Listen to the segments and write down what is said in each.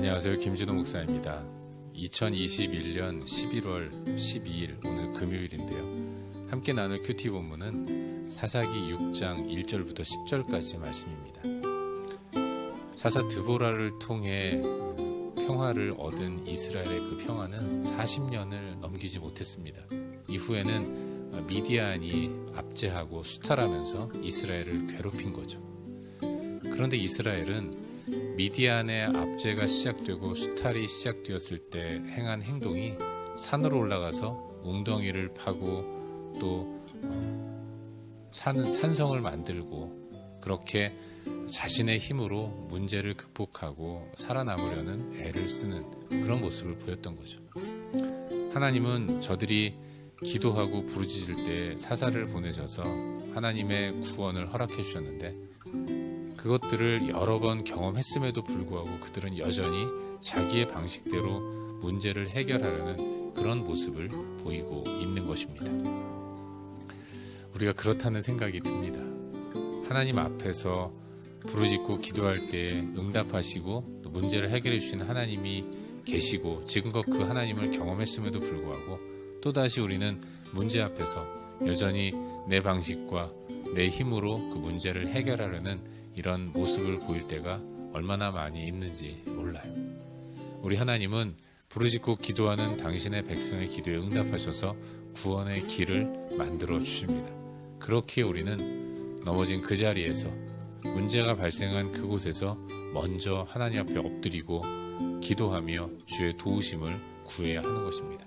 안녕하세요. 김진호 목사입니다. 2021년 11월 12일 오늘 금요일인데요. 함께 나눌 큐티 본문은 사사기 6장 1절부터 10절까지의 말씀입니다. 사사 드보라를 통해 평화를 얻은 이스라엘의 그 평화는 40년을 넘기지 못했습니다. 이후에는 미디안이 압제하고 수탈하면서 이스라엘을 괴롭힌 거죠. 그런데 이스라엘은 미디안의 압제가 시작되고 수탈이 시작되었을 때 행한 행동이 산으로 올라가서 웅덩이를 파고 또 산, 산성을 만들고 그렇게 자신의 힘으로 문제를 극복하고 살아남으려는 애를 쓰는 그런 모습을 보였던 거죠. 하나님은 저들이 기도하고 부르짖을 때 사사를 보내셔서 하나님의 구원을 허락해 주셨는데 그것들을 여러 번 경험했음에도 불구하고 그들은 여전히 자기의 방식대로 문제를 해결하려는 그런 모습을 보이고 있는 것입니다. 우리가 그렇다는 생각이 듭니다. 하나님 앞에서 부르짖고 기도할 때 응답하시고 또 문제를 해결해 주시는 하나님이 계시고 지금껏 그 하나님을 경험했음에도 불구하고 또다시 우리는 문제 앞에서 여전히 내 방식과 내 힘으로 그 문제를 해결하려는 이런 모습을 보일 때가 얼마나 많이 있는지 몰라요. 우리 하나님은 부르짖고 기도하는 당신의 백성의 기도에 응답하셔서 구원의 길을 만들어 주십니다. 그렇게 우리는 넘어진 그 자리에서 문제가 발생한 그곳에서 먼저 하나님 앞에 엎드리고 기도하며 주의 도우심을 구해야 하는 것입니다.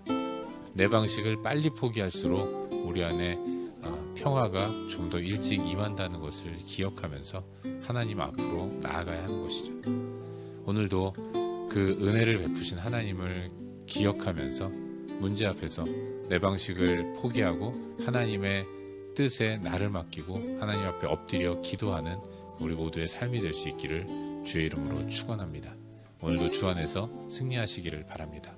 내 방식을 빨리 포기할수록 우리 안에 평화가 좀 더 일찍 임한다는 것을 기억하면서 하나님 앞으로 나아가야 하는 것이죠. 오늘도 그 은혜를 베푸신 하나님을 기억하면서 문제 앞에서 내 방식을 포기하고 하나님의 뜻에 나를 맡기고 하나님 앞에 엎드려 기도하는 우리 모두의 삶이 될 수 있기를 주의 이름으로 축원합니다. 오늘도 주 안에서 승리하시기를 바랍니다.